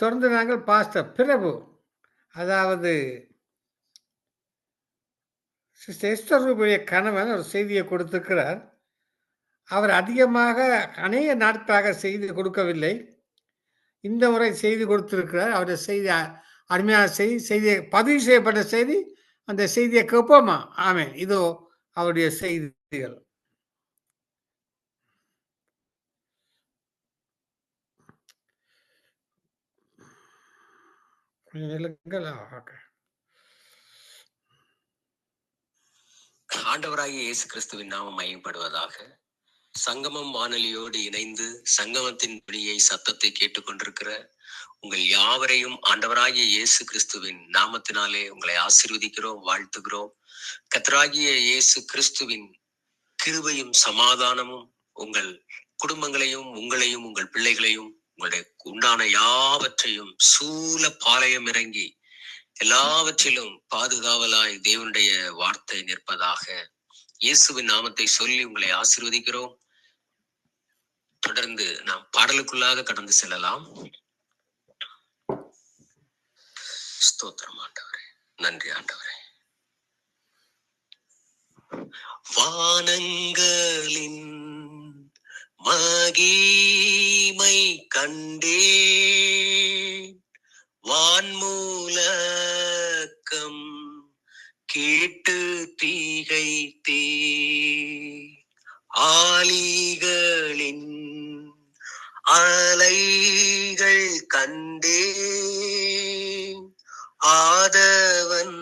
தொடர்ந்து நாங்கள் பாஸ்டர். பிரபு அதாவது சிஸ்டர் எஸ்தர் ரூபுடைய கணவன் ஒரு செய்தியை கொடுத்திருக்கிறார். அவர் அதிகமாக அநேக நாட்களாக செய்தி கொடுக்கவில்லை. இந்த முறை செய்தி கொடுத்திருக்கிறார். அவருடைய செய்தி அருமையான செய்தி செய்தியை பதிவு செய்யப்பட்ட செய்தி அந்த செய்தியை கேட்போமா? ஆமேன். இதோ அவருடைய செய்திகள். கொஞ்சம் ah, ஆண்டவராகிய இயேசு கிறிஸ்துவின் நாமம் மையப்படுவதாக சங்கமம் வானொலியோடு இணைந்து சங்கமத்தின் ஒளியை சத்தத்தை கேட்டுக்கொண்டிருக்கிற உங்கள் யாவரையும் ஆண்டவராகிய இயேசு கிறிஸ்துவின் நாமத்தினாலே உங்களை ஆசிர்வதிக்கிறோம் வாழ்த்துகிறோம். கத்தராகிய இயேசு கிறிஸ்துவின் கிருபையும் சமாதானமும் உங்கள் குடும்பங்களையும் உங்களையும் உங்கள் பிள்ளைகளையும் உங்களுடைய உண்டான யாவற்றையும் சூல பாளையம் இறங்கி எல்லாவற்றிலும் பாதுகாவலாய் தேவனுடைய வார்த்தை நிற்பதாக இயேசுவின் நாமத்தை சொல்லி உங்களை ஆசிர்வதிக்கிறோம். தொடர்ந்து நாம் பாடலுக்குள்ளாக கடந்து செல்லலாம். ஸ்தோத்திரம் ஆண்டவரே நன்றி ஆண்டவரே. வானங்களின் மகிமை கண்டே வான்மூலக்கம் கேட்டு தீகைத்தே ஆலிகளின் அலைகள் கண்டே ஆதவன்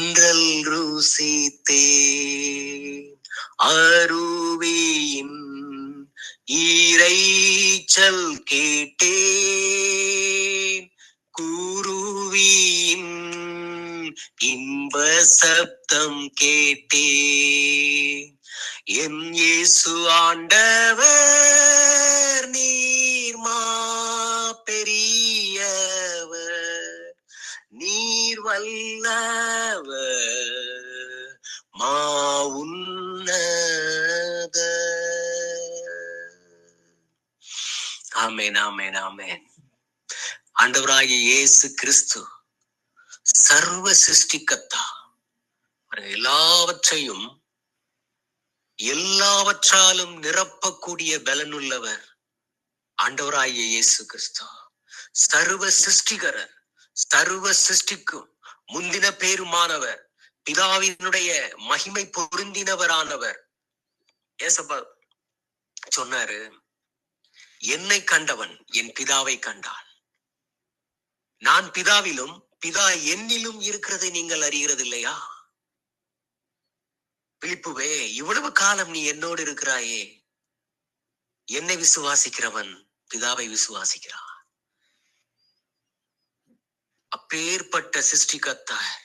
தென்றல் ருசித்தே அருவியின் ஈரைச்சல் கேட்டேன். குருவியின் இன்ப சப்தம் கேட்டேன். என் இயேசு ஆண்டவர் ஆண்டவராகிய இயேசு கிறிஸ்து சர்வ சிருஷ்டிக்கத்தா. எல்லாவற்றையும் எல்லாவற்றாலும் நிரப்பக்கூடிய பலனுள்ளவர் ஆண்டவராகிய இயேசு கிறிஸ்து. சர்வ சிருஷ்டிகரர் சர்வ சிருஷ்டிக்கும் முந்தின பேருமானவர் பிதாவினுடைய மகிமை பொருந்தினவரானவர். ஏசப்பா சொன்னாரு என்னை கண்டவன் என் பிதாவை கண்டான் நான் பிதாவிலும் பிதா என்னிலும் இருக்கிறதை நீங்கள் அறிகிறது இல்லையா பிலிப்புவே இவ்வளவு காலம் நீ என்னோடு இருக்கிறாயே? என்னை விசுவாசிக்கிறவன் பிதாவை விசுவாசிக்கிறான் அப்பேற்பட்ட சிருஷ்டிகத்தார்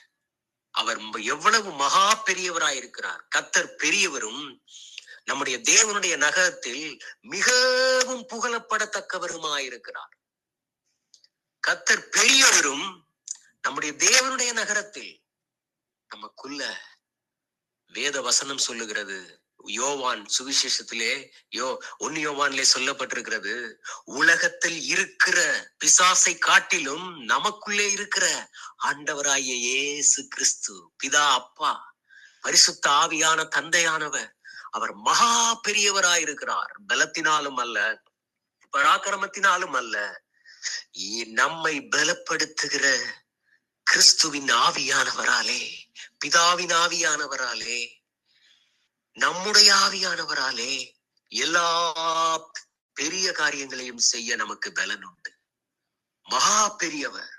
அவர் எவ்வளவு மகா பெரியவராயிருக்கிறார். கத்தர் பெரியவரும் நம்முடைய தேவனுடைய நகரத்தில் மிகவும் புகழப்படத்தக்கவருமாயிருக்கிறார். கத்தர் பெரியவரும் நம்முடைய தேவனுடைய நகரத்தில் நமக்குள்ள வேத வசனம் சொல்லுகிறது. யோவான் சுவிசேஷத்திலே யோ ஒன்னு யோவான்லே சொல்லப்பட்டிருக்கிறது உலகத்தில் இருக்கிற பிசாசை காட்டிலும் நமக்குள்ளே இருக்கிற ஆண்டவராகிய இயேசு கிறிஸ்து பிதா அப்பா பரிசுத்த ஆவியான தந்தையானவர் அவர் மகா பெரியவராயிருக்கிறார். பலத்தினாலும் அல்ல பராக்கிரமத்தினாலும் அல்ல நம்மை பலப்படுத்துகிற கிறிஸ்துவின் ஆவியானவராலே பிதாவின் ஆவியானவராலே நம்முடைய ஆவியானவராலே எல்லா பெரிய காரியங்களையும் செய்ய நமக்கு பலன் உண்டு. மகா பெரியவர்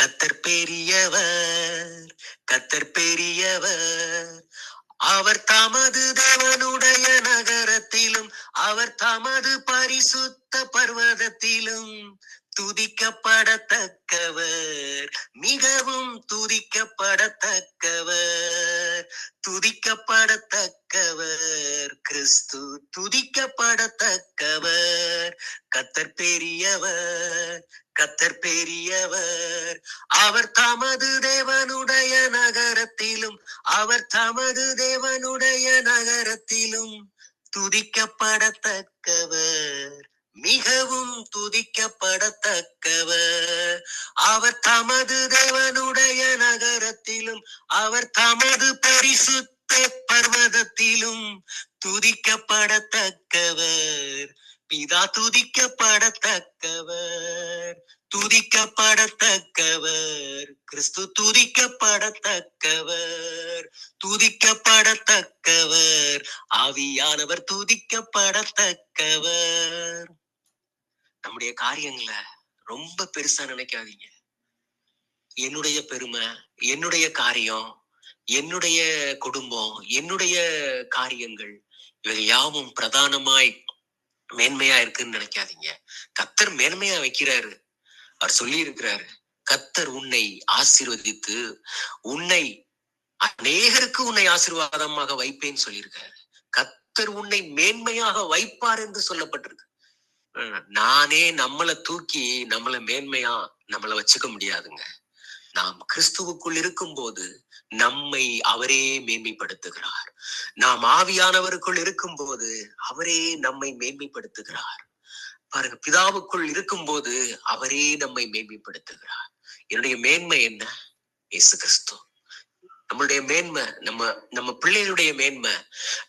கத்தர் பெரியவர் கத்தர் பெரியவர் அவர் தமது தேவனுடைய நகரத்திலும் அவர் தமது பரிசுத்த பர்வதத்திலும் துதிக்கப்படத்தக்கவர் மிகவும் துதிக்கப்படத்தக்கவர் துதிக்கப்படத்தக்கவர் கிறிஸ்து துதிக்கப்படத்தக்கவர். கத்தர் பெரியவர் கத்தர் பெரியவர். அவர் தமது தேவனுடைய நகரத்திலும் அவர் தமது தேவனுடைய நகரத்திலும் துதிக்கப்படத்தக்கவர். மிகவும் துதிக்கப்படத்தக்கவர். அவர் தமது தேவனுடைய நகரத்திலும் அவர் தமது பரிசுத்த பர்வதத்திலும் துதிக்கப்படத்தக்கவர். பிதா துதிக்கப்படத்தக்கவர். துதிக்கப்படத்தக்கவர். கிறிஸ்து துதிக்கப்படத்தக்கவர். துதிக்கப்படத்தக்கவர். ஆவியானவர் துதிக்கப்படத்தக்கவர். நம்முடைய காரியங்களை ரொம்ப பெருசா நினைக்காதீங்க. என்னுடைய பெருமை என்னுடைய காரியம் என்னுடைய குடும்பம் என்னுடைய காரியங்கள் இவை யாவும் பிரதானமாய் மேன்மையா இருக்குன்னு நினைக்காதீங்க. கத்தர் மேன்மையா வைக்கிறாரு. அவர் சொல்லி இருக்கிறாரு கத்தர் உன்னை ஆசீர்வதித்து உன்னை அநேகருக்கு உன்னை ஆசீர்வாதமாக வைப்பேன்னு சொல்லியிருக்காரு. கத்தர் உன்னை மேன்மையாக வைப்பார் என்று சொல்லப்பட்டிருக்கு. நானே நம்மளை தூக்கி நம்மளை மேன்மையா நம்மளை வச்சுக்க முடியாதுங்க. நாம் கிறிஸ்துவுக்குள் இருக்கும்போது நம்மை அவரே மேன்மைப்படுத்துகிறார். நாம் ஆவியானவருக்குள் இருக்கும் போது அவரே நம்மை மேன்மைப்படுத்துகிறார். பாருங்க பிதாவுக்குள் இருக்கும்போது அவரே நம்மை மேன்மைப்படுத்துகிறார். என்னுடைய மேன்மை என்ன? இயேசு கிறிஸ்து. நம்மளுடைய மேன்மை நம்ம நம்ம பிள்ளைகளுடைய மேன்மை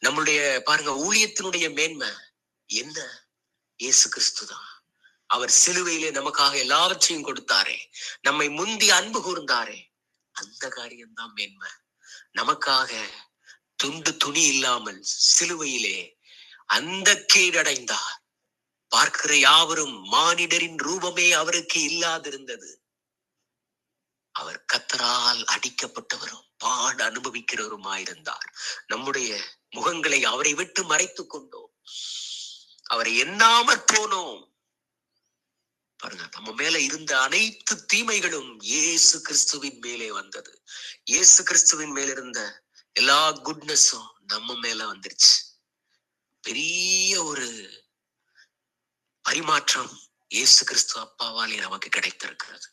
நம்மளுடைய பாருங்க ஊழியத்தினுடைய மேன்மை என்ன? இயேசு கிறிஸ்து தான். அவர் சிலுவையிலே நமக்காக எல்லாவற்றையும் கொடுத்தாரே. நம்மை முந்தி அன்பு கூர்ந்தாரே. அந்த காரியம்தான் மேன்மை. நமக்காக துண்டு துணி இல்லாமல் சிலுவையிலே அந்த கீழடைந்தார். பார்க்கிற யாவரும் மானிடரின் ரூபமே அவருக்கு இல்லாதிருந்தது. அவர் கத்தரால் அடிக்கப்பட்டவரும் பாடு அனுபவிக்கிறவருமாயிருந்தார். நம்முடைய முகங்களை அவரை விட்டு மறைத்துக் கொண்டோம். அவரை எண்ணாமற் போனோம். பாருங்க நம்ம மேல இருந்த அனைத்து தீமைகளும் இயேசு கிறிஸ்துவின் மேலே வந்தது. இயேசு கிறிஸ்துவின் மேல இருந்த எல்லா குட்னஸும் நம்ம மேல வந்துருச்சு. பெரிய ஒரு பரிமாற்றம் இயேசு கிறிஸ்து அப்பாவாலே நமக்கு கிடைத்திருக்கிறது.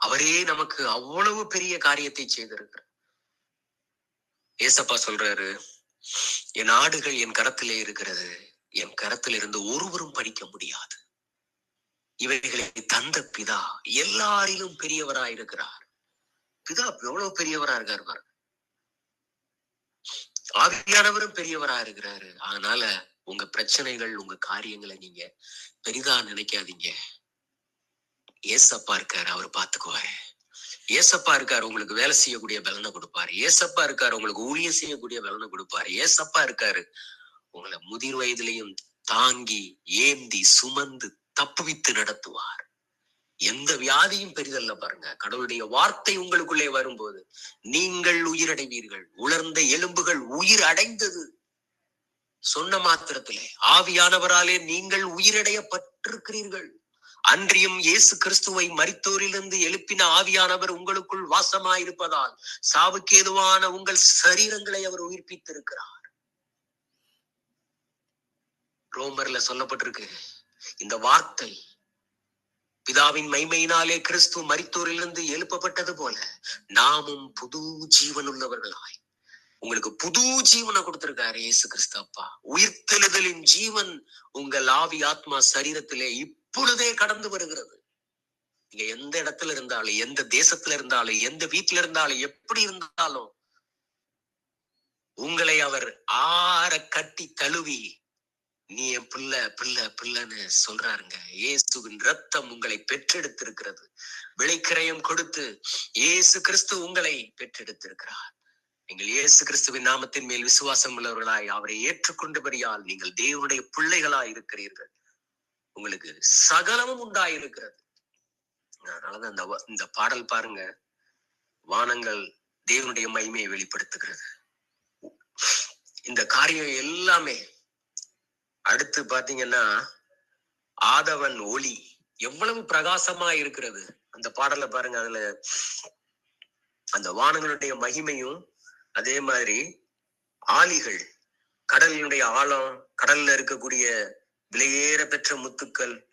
அவரே நமக்கு அவ்வளவு பெரிய காரியத்தை செய்திருக்கிறார். ஏசப்பா சொல்றாரு என் ஆடுகள் என் கரத்திலே இருக்கிறது. என் கரத்தில் இருந்து ஒருவரும் படிக்க முடியாது. இவைகளை தந்த பிதா எல்லாரிலும் பெரியவராயிருக்கிறார் பிதா எவ்வளவு பெரியவரா இருக்காரு பாரு. ஆவியானவரும் பெரியவரா இருக்கிறாரு. அதனால உங்க பிரச்சனைகள் உங்க காரியங்களை நீங்க பெரிதா நினைக்காதீங்க. ஏசப்பா இருக்காரு அவர் பாத்துக்குவாரு ஏசப்பா இருக்காரு உங்களுக்கு வேலை செய்யக்கூடிய பலனை கொடுப்பாரு. ஏசப்பா இருக்காரு உங்களுக்கு ஊழியம் செய்யக்கூடிய பலனை கொடுப்பாரு. ஏசப்பா இருக்காரு உங்களை முதிர் வயதிலையும் தாங்கி ஏந்தி சுமந்து தப்புவித்து நடத்துவார். எந்த வியாதியும் பெரிதல்ல பாருங்க. கடவுளுடைய வார்த்தை உங்களுக்குள்ளே வரும்போது நீங்கள் உயிரடைவீர்கள். உலர்ந்த எலும்புகள் உயிர் அடைந்தது. சொன்ன மாத்திரத்திலே ஆவியானவராலே நீங்கள் உயிரடைய பட்டிருக்கிறீர்கள் அன்றியும் இயேசு கிறிஸ்துவை மரித்தோரிலிருந்து எழுப்பின ஆவியானவர் உங்களுக்குள் வாசமாயிருப்பதால் சாவுக்கு ஏதுவான உங்கள் சரீரங்களை அவர் உயிர்ப்பித்திருக்கிறார். ரோமர்ல சொல்லப்பட்டிருக்கு இந்த வார்த்தை பிதாவின் மைமையினாலே கிறிஸ்து மரித்தோரிலிருந்து எழுப்பப்பட்டது போல நாமும் புது ஜீவன் உள்ளவர்களாய் உங்களுக்கு புது ஜீவனை கொடுத்திருக்காரு இயேசு கிறிஸ்து அப்பா. உயிர்த்தெழுதலின் ஜீவன் உங்கள் ஆவி ஆத்மா சரீரத்திலே இப்பொழுதே கடந்து வருகிறது. நீங்க எந்த இடத்துல இருந்தாலும் எந்த தேசத்துல இருந்தாலும் எந்த வீட்டுல இருந்தாலும் எப்படி இருந்தாலும் உங்களை அவர் ஆற கட்டி தழுவி நீ என் பிள்ளை பிள்ளை பிள்ளைன்னு சொல்றாருங்க. இயேசுவின் ரத்தம் உங்களை பெற்றெடுத்திருக்கிறது. விளைக்கிரயம் கொடுத்து இயேசு கிறிஸ்து உங்களை பெற்றெடுத்திருக்கிறார். நீங்கள் இயேசு கிறிஸ்துவின் நாமத்தின் மேல் விசுவாசம் உள்ளவர்களாய் அவரை ஏற்றுக்கொண்டபடியால் நீங்கள் தேவனுடைய பிள்ளைகளாய் இருக்கிறீர்கள். உங்களுக்கு சகலமும் உண்டாயிருக்கிறது. அதனாலதான் இந்த இந்த பாடல் பாருங்க. வானங்கள் தேவனுடைய மகிமையை வெளிப்படுத்துகிறது. இந்த காரியம் எல்லாமே அடுத்து பாத்தீங்கன்னா ஆதவன் ஒளி எவ்வளவு பிரகாசமா இருக்கிறது. அந்த பாடலை பாருங்க அதுல அந்த வானங்களுடைய மகிமையும் அதே மாதிரி ஆலிகள் கடலினுடைய ஆழம் கடல்ல இருக்கக்கூடிய விலையேற பெற்ற முத்துக்கள்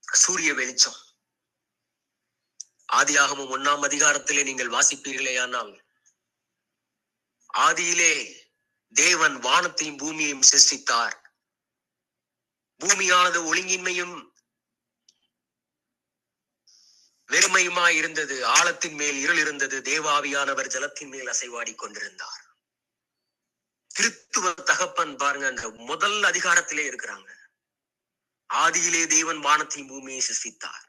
சூரிய வெளிச்சம். ஆதியாகமும் ஒன்னாம் அதிகாரத்திலே நீங்கள் வாசிப்பீர்களேயானால் ஆதியிலே தேவன் வானத்தையும் பூமியையும் சிருஷ்டித்தார். பூமியானது ஒழுங்கின்மையும் வெறுமையுமாய் இருந்தது. ஆழத்தின் மேல் இருள் இருந்தது. தேவாவியானவர் ஜலத்தின் மேல் அசைவாடி கொண்டிருந்தார். கிறித்துவ தகப்பன் பாருங்க அந்த முதல் அதிகாரத்திலே இருக்கிறாங்க. ஆதியிலே தேவன் வானத்தையும் பூமியை சிருஷ்டித்தார்.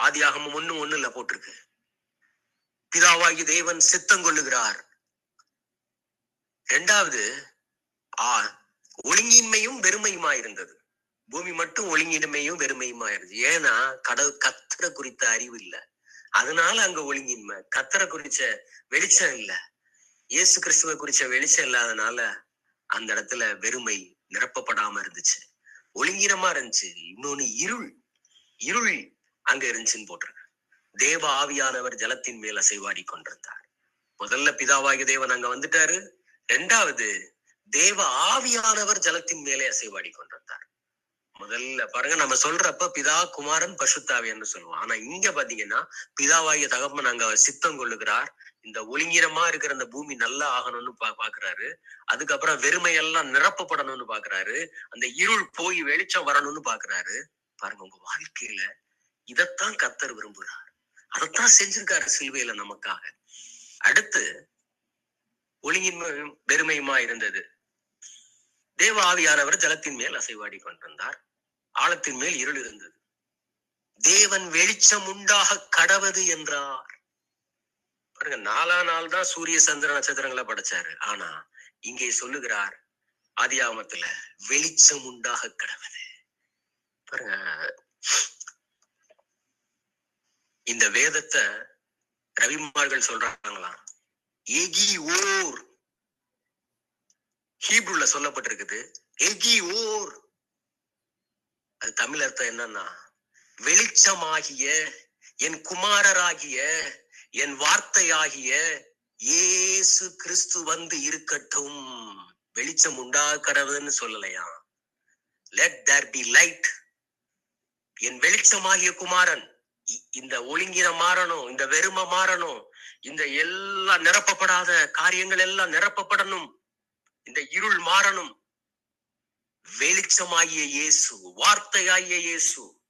ஆதியாகமம் ஒண்ணு ஒண்ணுல போட்டிருக்கு. பிதாவாகி தேவன் சித்தம் கொள்ளுகிறார். இரண்டாவது ஆ ஒழுங்கின்மையும் வெறுமையுமா இருந்தது பூமி மட்டும் ஒழுங்கின்மையும் வெறுமையுமா இருந்தது ஏன்னா கடவுள் கத்தரை குறித்த அறிவு இல்ல. அதனால அங்க ஒழுங்கின்மை. கத்தரை குறிச்ச வெளிச்சம் இல்ல. இயேசு கிறிஸ்துவை குறிச்ச வெளிச்சம் இல்லாதனால அந்த இடத்துல வெறுமை நிரப்பப்படாம இருந்துச்சு. ஒளிங்கிரமா இருந்துச்சு. இன்னொன்னு இருள். இருள் அங்க இருந்துச்சுன்னு போட்டிருக்கு. தேவ ஆவியானவர் ஜலத்தின் மேல் அசைவாடி கொண்டிருந்தார். முதல்ல பிதாவாகிய தேவன் அங்க வந்துட்டாரு. ரெண்டாவது தேவ ஆவியானவர் ஜலத்தின் மேலே அசைவாடி கொண்டிருந்தார். முதல்ல பாருங்க நம்ம சொல்றப்ப பிதா குமாரன் பசுத்தாவி என்று சொல்லுவோம். ஆனா இங்க பாத்தீங்கன்னா பிதாவாகிய தகப்பன் அங்க சித்தம் கொள்ளுகிறார். இந்த ஒளிங்கிரமா இருக்கிற அந்த பூமி நல்லா ஆகணும்னு பா பாக்குறாரு. அதுக்கப்புறம் வெறுமையெல்லாம் நிரப்பப்படணும்னு பாக்குறாரு. அந்த இருள் போய் வெளிச்சம் வரணும்னு பாக்குறாரு. பாருங்க உங்க வாழ்க்கையில இதத்தான் கத்தர் விரும்புகிறார் அதைத்தான் செஞ்சிருக்காரு சிலுவையில நமக்காக. அடுத்து ஒழுங்கின்மையும் வெறுமையுமா இருந்தது. தேவ ஆவியானவர் ஜலத்தின் மேல் அசைவாடி கொண்டிருந்தார். ஆழத்தின் மேல் இருள் இருந்தது. தேவன் வெளிச்சம் உண்டாக கடவது என்றார். பாருங்க நாலா நாள் தான் சூரிய சந்திர நட்சத்திரங்களை படைச்சாரு. ஆனா இங்கே சொல்லுகிறார் ஆதியாகமத்துல வெளிச்சம் உண்டாக கிடவது பாருங்க இந்த வேதத்தை ரவிமார்கள் சொல்றாங்களாம் எகி ஓர் ஹீப்ருல சொல்லப்பட்டிருக்குது எகி ஓர் அது தமிழ் அர்த்தம் என்னன்னா வெளிச்சமாகிய என் குமாரராகிய என் வார்த்தையாகிய இயேசு கிறிஸ்து வந்து இருக்கட்டும். வெளிச்சம் உண்டாகிறதுன்னு சொல்லலையா? லெட் தேர் பி லைட் என் வெளிச்சமாகிய குமாரன் இந்த ஒழுங்கின மாறணும் இந்த வெறுமை மாறணும் இந்த எல்லாம் நிரப்பப்படாத காரியங்கள் எல்லாம் நிரப்பப்படணும். இந்த இருள் மாறணும். வெளிச்சமாகிய இயேசு வார்த்தையாகிய இயேசு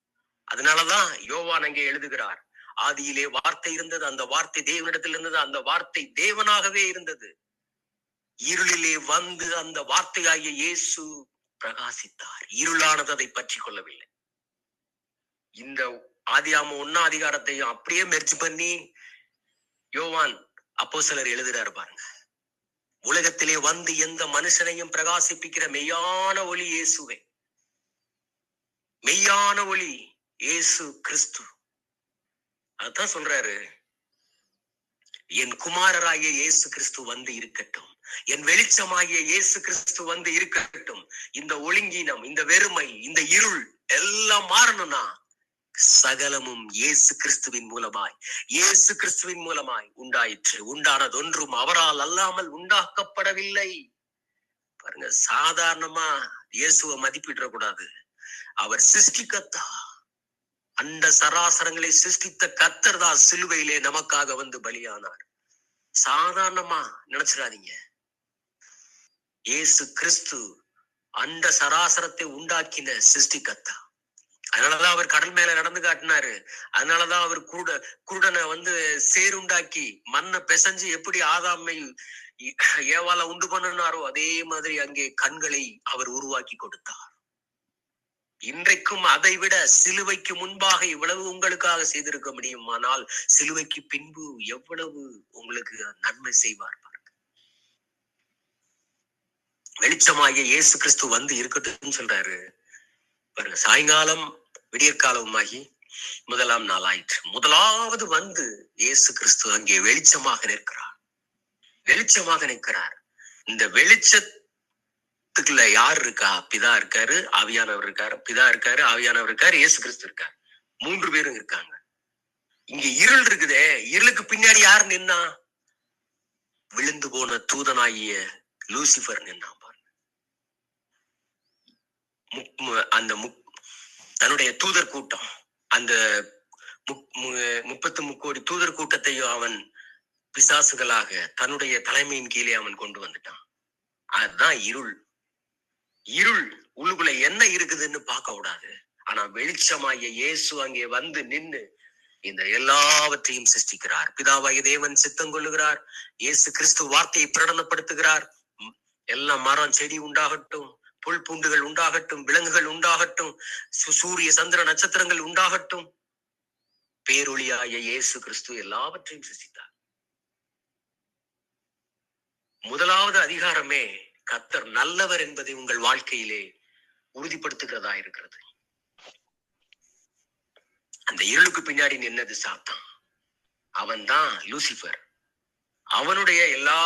அதனாலதான் யோவான் அங்கே எழுதுகிறார் ஆதியிலே வார்த்தை இருந்தது அந்த வார்த்தை தேவனிடத்தில் இருந்தது அந்த வார்த்தை தேவனாகவே இருந்தது. இருளிலே வந்து அந்த வார்த்தையாகிய இயேசு பிரகாசித்தார். இருளானது அதை பற்றி கொள்ளவில்லை. இந்த ஆதியாம ஒன்னா அதிகாரத்தையும் அப்படியே மெர்ஜ் பண்ணி யோவான் அப்போ சிலர் எழுதுறாரு பாருங்க. உலகத்திலே வந்து எந்த மனுஷனையும் பிரகாசிப்பிக்கிற மெய்யான ஒளி இயேசுவே. மெய்யான ஒளி இயேசு கிறிஸ்து. அதான் சொல்றாரு. என் குமாரராகிய இயேசு கிறிஸ்து வந்து இருக்கட்டும். என் வெளிச்சமாகிய இயேசு கிறிஸ்து வந்து இருக்கட்டும். இந்த ஒழுங்கீனம் இந்த வெறுமை இந்த இருள் எல்லாம் மாறணும்னா சகலமும் இயேசு கிறிஸ்துவின் மூலமாய் இயேசு கிறிஸ்துவின் மூலமாய் உண்டாயிற்று. உண்டானதொன்றும் அவரால் அல்லாமல் உண்டாக்கப்படவில்லை. பாருங்க சாதாரணமா இயேசுவை மதிப்பிடக்கூடாது. அவர் சிருஷ்டிக்கத்தா அந்த சராசரங்களை சிருஷ்டித்த கத்தர் தான் சிலுவையிலே நமக்காக வந்து பலியானார். சாதாரணமா நினைச்சிடாதீங்க. இயேசு கிறிஸ்து அந்த சராசரத்தை உண்டாக்கின சிருஷ்டி கத்தா அதனாலதான் அவர் கடல் மேல நடந்து காட்டினாரு. அதனாலதான் அவர் குருட குருடனை வந்து சேருண்டாக்கி மண்ணை பிசைஞ்சு எப்படி ஆதாமை ஏவால உண்டு பண்ணினாரோ அதே மாதிரி அங்கே கண்களை அவர் உருவாக்கி கொடுத்தார். இன்றைக்கும் அதை விட சிலுவைக்கு முன்பாக இவ்வளவு உங்களுக்காக செய்திருக்க முடியுமானால் சிலுவைக்கு பின்பு எவ்வளவு உங்களுக்கு நன்மை செய்வார் பாருங்க. வெளிச்சமாகிய இயேசு கிறிஸ்து வந்து இருக்கட்டும் சொல்றாரு. பாருங்க சாயங்காலம் விடியற்காலமாகி முதலாம் நாள் ஆயிற்று முதலாவது வந்து இயேசு கிறிஸ்து அங்கே வெளிச்சமாக நிற்கிறார். வெளிச்சமாக நிற்கிறார். இந்த வெளிச்சத்துக்குள்ள யார் இருக்கா? பிதா இருக்காரு ஆவியானவர் இருக்காரு பிதா இருக்காரு ஆவியானவர் இருக்காரு இயேசு கிறிஸ்து இருக்காரு. மூன்று பேரும் இருக்காங்க. இங்க இருள் இருக்குதே. இருளுக்கு பின்னாடி யார் நின்னா? விழுந்து போன தூதனாகிய லூசிபர் நின்னா பாருங்க. முக்- அந்த முக் தன்னுடைய தூதர் கூட்டம். அந்த மு- முப்பத்து முக்கோடி தூதர் கூட்டத்தையும் அவன் பிசாசுகளாக தன்னுடைய தலைமையின் கீழே அவன் கொண்டு வந்துட்டான். அதுதான் இருள். இருள் உள்ளுக்குள்ள என்ன இருக்குதுன்னு பார்க்க கூடாது. ஆனா வெளிச்சமாகிய இயேசு அங்கே வந்து நின்னு இந்த எல்லாவற்றையும் சிருஷ்டிக்கிறார். பிதாவாகிய தேவன் சித்தம் கொள்ளுகிறார். இயேசு கிறிஸ்து வார்த்தையை பிரகடனப்படுத்துகிறார். எல்லா மரம் செடி உண்டாகட்டும் புல் பூண்டுகள் உண்டாகட்டும் விலங்குகள் உண்டாகட்டும் சூரிய சந்திர நட்சத்திரங்கள் உண்டாகட்டும். பேரொளியாய இயேசு கிறிஸ்து எல்லாவற்றையும் சிருஷ்டித்தார். முதலாவது அதிகாரமே கத்தர் நல்லவர் என்பதை உங்கள் வாழ்க்கையிலே உறுதிப்படுத்துகிறதா இருக்கிறது. அந்த இருளுக்கு பின்னாடி நின்னது சாத்தான். அவன்தான் லூசிபர் அவனுடைய எல்லா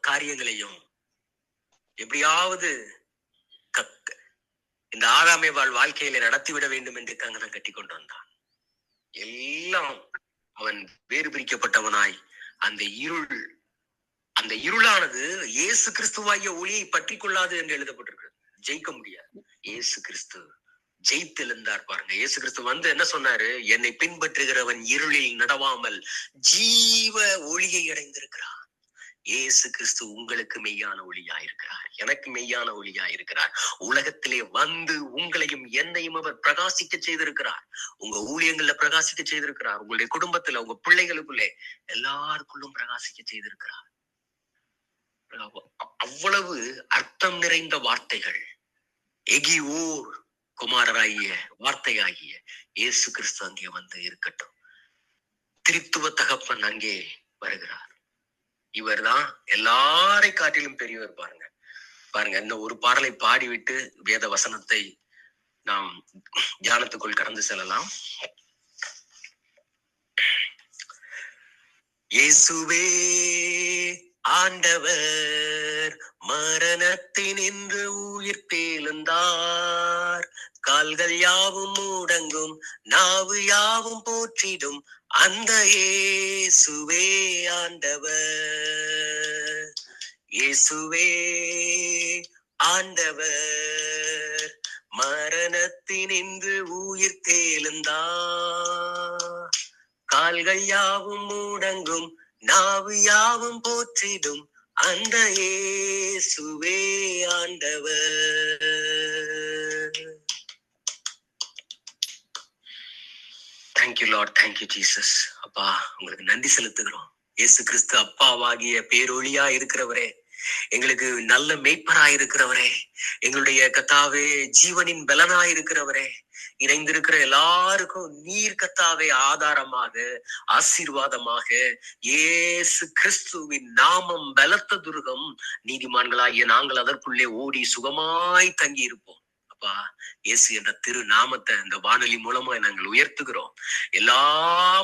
காரியங்களையும் எப்படியாவது இந்த ஆதாமை வாழ் வாழ்க்கையில நடத்திவிட வேண்டும் என்று கங்கணம் கட்டி கொண்டு வந்தான். எல்லாம் அவன் வேறு பிரிக்கப்பட்டவனாய் அந்த இருள் அந்த இருளானது இயேசு கிறிஸ்துவாகிய ஒளியை பற்றி கொள்ளாது என்று எழுதப்பட்டிருக்கிறது. ஜெயிக்க முடியாது. இயேசு கிறிஸ்து ஜெயித்தெழுந்தார் பாருங்க. இயேசு கிறிஸ்து வந்து என்ன சொன்னாரு? என்னை பின்பற்றுகிறவன் இருளில் நடவாமல் ஜீவ ஒளியை அடைந்திருக்கிறான் இயேசு கிறிஸ்து உங்களுக்கு மெய்யான ஒளியா இருக்கிறார் எனக்கு மெய்யான ஒளியா இருக்கிறார் உலகத்திலே வந்து உங்களையும் என்னையும் அவர் பிரகாசிக்க செய்திருக்கிறார். உங்க ஊழியங்கள்ல பிரகாசிக்க செய்திருக்கிறார். உங்களுடைய குடும்பத்துல உங்க பிள்ளைகளுக்குள்ளே எல்லாருக்குள்ளும் பிரகாசிக்க செய்திருக்கிறார். அவ்வளவு அர்த்தம் நிறைந்த வார்த்தைகள். எகி ஊர் குமாரராகிய வார்த்தையாகிய இயேசு கிறிஸ்து அங்கே வந்து இருக்கட்டும். திருத்துவ தகப்பன் அங்கே வருகிறார். இவர்தான் எல்லாரை காட்டிலும் பெரியவர் பாருங்க. பாருங்க இந்த ஒரு பாடலை பாடிவிட்டு வேத வசனத்தை நாம் தியானத்துக்குள் கடந்து செல்லலாம். இயேசுவே ஆண்டவர் மரணத்தினின்று உயிர் தேழுந்தார் கால்கள் யாவும் மூடங்கும் நாவு யாவும் போற்றிடும் அந்த இயேசுவே ஆண்டவர். இயேசுவே ஆண்டவர் மரணத்தினின்று உயிர் தேழுந்தார் கால்கள் யாவும் மூடங்கும் நாவு யாவும் போற்றிடும் அந்த இயேசுவே ஆண்டவர். தேங்க்யூ லார்ட் தேங்க்யூ ஜீசஸ் அப்பா உங்களுக்கு நன்றி செலுத்துகிறோம். இயேசு கிறிஸ்து அப்பாவாகிய பேரொழியா இருக்கிறவரே. எங்களுக்கு நல்ல மெய்ப்பராய் இருக்கிறவரே எங்களுடைய கத்தாவே ஜீவனின் பலனாயிருக்கிறவரே இணைந்திருக்கிற எல்லாருக்கும் நீர் கத்தாவே ஆதாரமாக ஆசீர்வாதமாக ஏசு கிறிஸ்துவின் நாமம் பலத்த துருகம் நீதிமான்களாகிய நாங்கள் அதற்குள்ளே ஓடி சுகமாய் தங்கி இருப்போம் அப்பா இயேசு என்ற திரு நாமத்தை இந்த வானொலி மூலமா நாங்கள் உயர்த்துகிறோம். எல்லா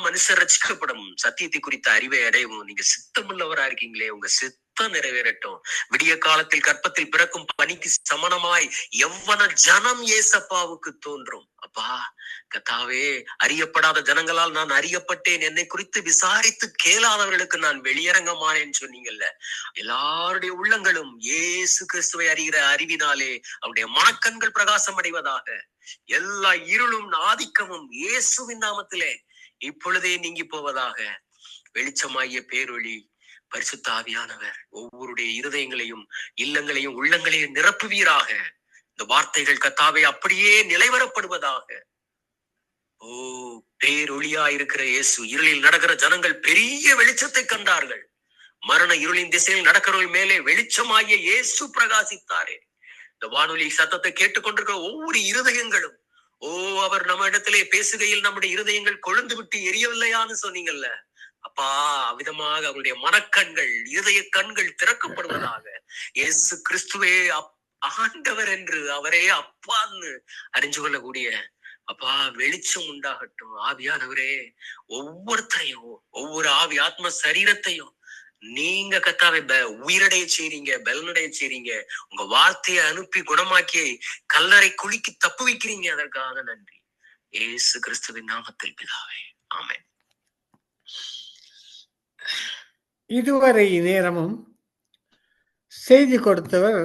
மனுஷர் ரசிக்கப்படும். சத்தியத்தை குறித்த அறிவை அடையவும் நீங்க சித்தமுள்ளவரா இருக்கீங்களே உங்க சித்த நிறைவேறட்டும். விடிய காலத்தில் கற்பத்தில் பிறக்கும் பணிக்கு சமணமாய் எவ்வன ஜனம் ஏசப்பாவுக்கு தோன்றும். அப்பா கத்தாவே அறியப்படாத ஜனங்களால் நான் அறியப்பட்டேன். என்னை குறித்து விசாரித்து கேளாதவர்களுக்கு நான் வெளியரங்கமானேன்னு சொன்னீங்கல்ல. எல்லாருடைய உள்ளங்களும் இயேசு கிறிஸ்துவை அறிகிற அறிவினாலே அவருடைய மனக்கண்கள் பிரகாசம் அடைவதாக. எல்லா இருளும் ஆதிக்கமும் இயேசுவின் நாமத்திலே இப்பொழுதே நீங்கி போவதாக. வெளிச்சமாகிய பேரொளி பரிசுத்தாவியானவர். ஒவ்வொருடைய இருதயங்களையும் இல்லங்களையும் உள்ளங்களையும் நிரப்புவீராக. இந்த வார்த்தைகள் கத்தாவை அப்படியே நிலைவரப்படுவதாக. ஓ பேரொளியா இருக்கிற இயேசு இருளில் நடக்கிற ஜனங்கள் பெரிய வெளிச்சத்தை கண்டார்கள். மரண இருளின் திசையில் நடக்கிறவர்கள் மேலே வெளிச்சமாகிய இயேசு பிரகாசித்தாரே. இந்த வானொலி சத்தத்தை கேட்டுக்கொண்டிருக்கிற ஒவ்வொரு இருதயங்களும் ஓ அவர் நம்ம இடத்திலே பேசுகையில் நம்முடைய இருதயங்கள் கொழுந்து விட்டு எரியவில்லையான்னு சொன்னீங்கல்ல. அப்பா அவ்விதமாக அவருடைய மனக்கண்கள் இருதய கண்கள் திறக்கப்படுவதாக இயேசு கிறிஸ்துவே ஆண்டவர் என்று அவரே அப்பான்னு அறிஞ்சு கொள்ளக்கூடிய அப்பா வெளிச்சம் உண்டாகட்டும் ஆவியானவரே. ஒவ்வொருத்தரையும் ஒவ்வொரு ஆவி ஆத்ம சரீரத்தையும் நீங்க கத்தாவை உயிரடைய செய்றீங்க பலனடைய செய்றீங்க உங்க வார்த்தையை அனுப்பி குணமாக்கி கல்லறை குலுக்கி தப்பு வைக்கிறீங்க அதற்காக நன்றி. ஏசு கிறிஸ்துவின் நாமத்தில் பிதாவே. ஆமேன். இதுவரை நேரமும் செய்தி கொடுத்தவர்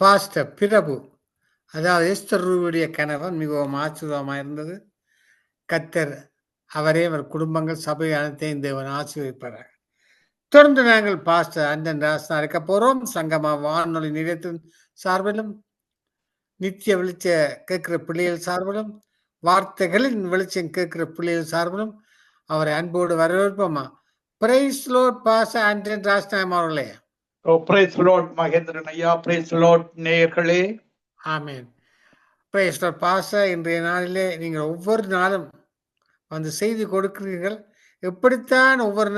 பாஸ்டர் பிரபு. அதாவது எஸ்தர் ரூவுடைய கணவன் மிகவும் ஆசீர்வாதமாக இருந்தது. கத்தர் அவரே அவர் குடும்பங்கள் சபை அனைத்தையும் தேவன் ஆசீர்வதிப்பார்கள் தொடர்ந்து நாங்கள் பாஸ்டர் அஞ்சன் ராசன் அழைக்க போறோம். சங்கமா வானொலி நிலையத்தின் சார்பிலும் நித்திய வெளிச்ச கேட்கிற பிள்ளைகள் சார்பிலும் வார்த்தைகளின் வெளிச்சம் கேட்கிற பிள்ளைகள் சார்பிலும் அவரை அன்போடு வரவேற்போமா? பிரைஸ் லோட் பாச ஆண்டன் ராஜ்நாயம் அவர்களே ஓ பிரைஸ் லார்ட் மகேந்திரன் ஐயா பிரைஸ் லார்ட் நேயர்களே. ஆமேன் பிரைஸ் லோட் பாச இன்றைய நாளிலே நீங்கள் ஒவ்வொரு நாளும் வந்து செய்தி கொடுக்கிறீர்கள். எப்படித்தான் ஒவ்வொரு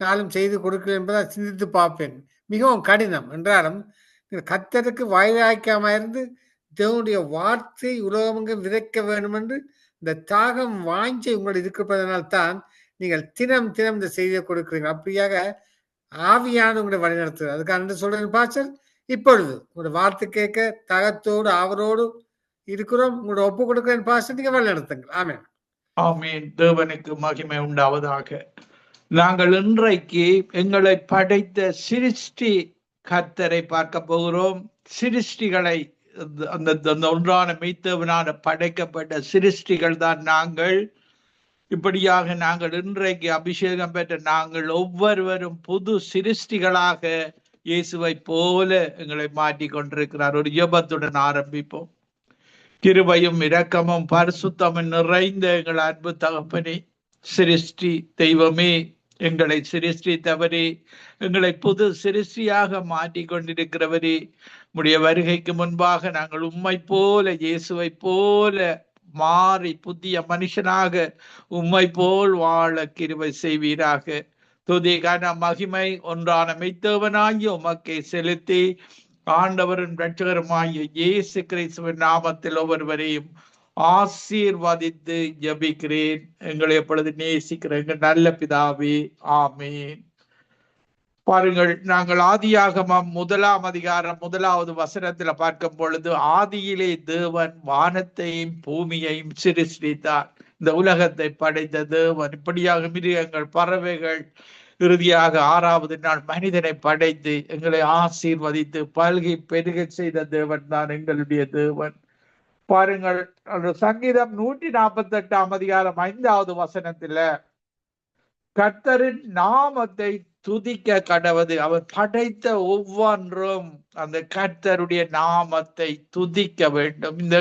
நாளும் செய்தி கொடுக்கிறேன் என்பதை சிந்தித்து பார்ப்பேன். மிகவும் கடினம். என்றாலும் நீங்கள் கத்தருக்கு வாய்வாய்க்காம இருந்து தேவனுடைய வார்த்தை உலகமெங்கும் விதைக்க வேண்டும் என்று இந்த தாகம் வாஞ்சி உங்கள் இருப்பதனால் தான் நீங்கள் தினம் தினம் இந்த செய்தியை கொடுக்கிறீங்க. அப்படியாக ஆவியான உங்களை வழிநடத்துது அதுக்காக என்ன சொல்றேன் பாஸ்டர். இப்பொழுது உங்களோட வார்த்தை கேட்க தகத்தோடு அவரோடு இருக்கிறோம். உங்களோட ஒப்பு கொடுக்கிறேன் பாஸ்டர். நீங்க வழிநடத்துங்கள். ஆமென். ஆமீன். தேவனுக்கு மகிமை உண்டாவதாக. நாங்கள் இன்றைக்கு எங்களை படைத்த சிருஷ்டி கர்த்தரை பார்க்க போகிறோம். சிருஷ்டிகளை அந்த- அந்த அந்த ஒன்றான மெய்த்தவனான படைக்கப்பட்ட சிருஷ்டிகள் தான் நாங்கள். இப்படியாக நாங்கள் இன்றைக்கு அபிஷேகம் பெற்ற நாங்கள் ஒவ்வொருவரும் புது சிருஷ்டிகளாக இயேசுவை போல எங்களை மாற்றி கொண்டிருக்கிறார். ஒரு ஜபத்துடன் ஆரம்பிப்போம். கிருபையும் இரக்கமும் பரிசுத்தமும் நிறைந்த எங்கள் அன்பு தகப்பனே சிருஷ்டி தெய்வமே எங்களை சிருஷ்டித்தவரே எங்களை புது சிருஷ்டியாக மாற்றி கொண்டிருக்கிறவரே உடைய வருகைக்கு முன்பாக நாங்கள் உம்மை போல இயேசுவை போல மாறி புதிய மனுஷனாக உம்மை போல் வாழ கிருவை செய்வீராக. துதிகன மகிமை ஒன்றான மெய்த்தவனாகி உமக்கை செலுத்தி ஆண்டவரும் ரட்சகருமாகிய இயேசு கிறிஸ்துவின் நாமத்தில் ஒவ்வொருவரையும் ஆசீர்வதித்து ஜபிக்கிறேன். எங்களை எப்பொழுது நேசிக்கிற எங்கள் நல்ல பிதாவே ஆமீன். பாருங்கள் நாங்கள் ஆதியாகமம் முதலாம் அதிகாரம் முதலாவது வசனத்துல பார்க்கும் பொழுது ஆதியிலே தேவன் வானத்தையும் பூமியையும் சிருஷ்டித்தார். இந்த உலகத்தை படைத்த தேவன் இப்படியாக மிருகங்கள் பறவைகள் இறுதியாக ஆறாவது நாள் மனிதனை படைத்து எங்களை ஆசீர்வதித்து பல்கி பெருக செய்த தேவன் தான் எங்களுடைய தேவன். பாருங்கள் சங்கீதம் நூற்றி நாற்பத்தி எட்டாம் அதிகாரம் ஐந்தாவது வசனத்துல கர்த்தரின் நாமத்தை துதிக்க கடவது. அவர் படைத்த ஒவ்வொன்றும் அந்த கர்த்தருடைய நாமத்தை துதிக்க வேண்டும். இந்த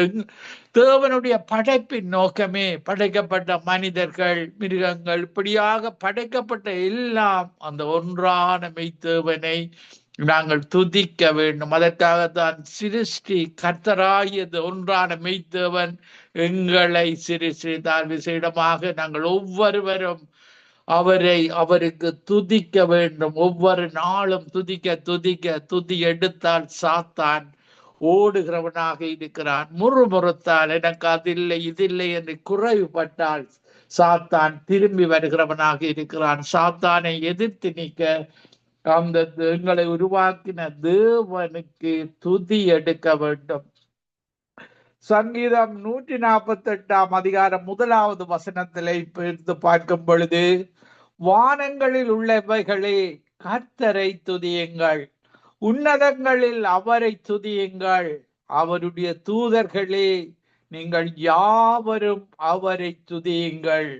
தேவனுடைய படைப்பின் நோக்கமே படைக்கப்பட்ட மனிதர்கள் மிருகங்கள் இப்படியாக படைக்கப்பட்ட எல்லாம் அந்த ஒன்றான மெய்த்தேவனை நாங்கள் துதிக்க வேண்டும். அதற்காகத்தான் சிருஷ்டி கர்த்தராகியது ஒன்றான மெய்த்தேவன் எங்களை சிருஷ்டித்தார். விசேடமாக நாங்கள் ஒவ்வொருவரும் அவரை அவருக்கு துதிக்க வேண்டும். ஒவ்வொரு நாளும் துதிக்க துதிக்க துதி எடுத்தால் சாத்தான் ஓடுகிறவனாக இருக்கிறான். முறுமுறுத்தால் எனக்கு அது இல்லை இது இல்லை என்று குறைவுபட்டால் சாத்தான் திரும்பி வருகிறவனாக இருக்கிறான். சாத்தானை எதிர்த்து நிற்க அந்த எங்களை உருவாக்கின தேவனுக்கு துதி எடுக்க வேண்டும். சங்கீதம் நூற்றி நாற்பத்தி எட்டாம் அதிகாரம் முதலாவது வசனத்திலே இருந்து பார்க்கும் பொழுது வானங்களில் உள்ளவைகளே கர்த்தரை துதியுங்கள். உன்னதங்களில் அவரை துதியுங்கள். அவருடைய தூதர்களே நீங்கள் யாவரும் அவரை துதியுங்கள்.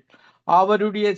அவருடைய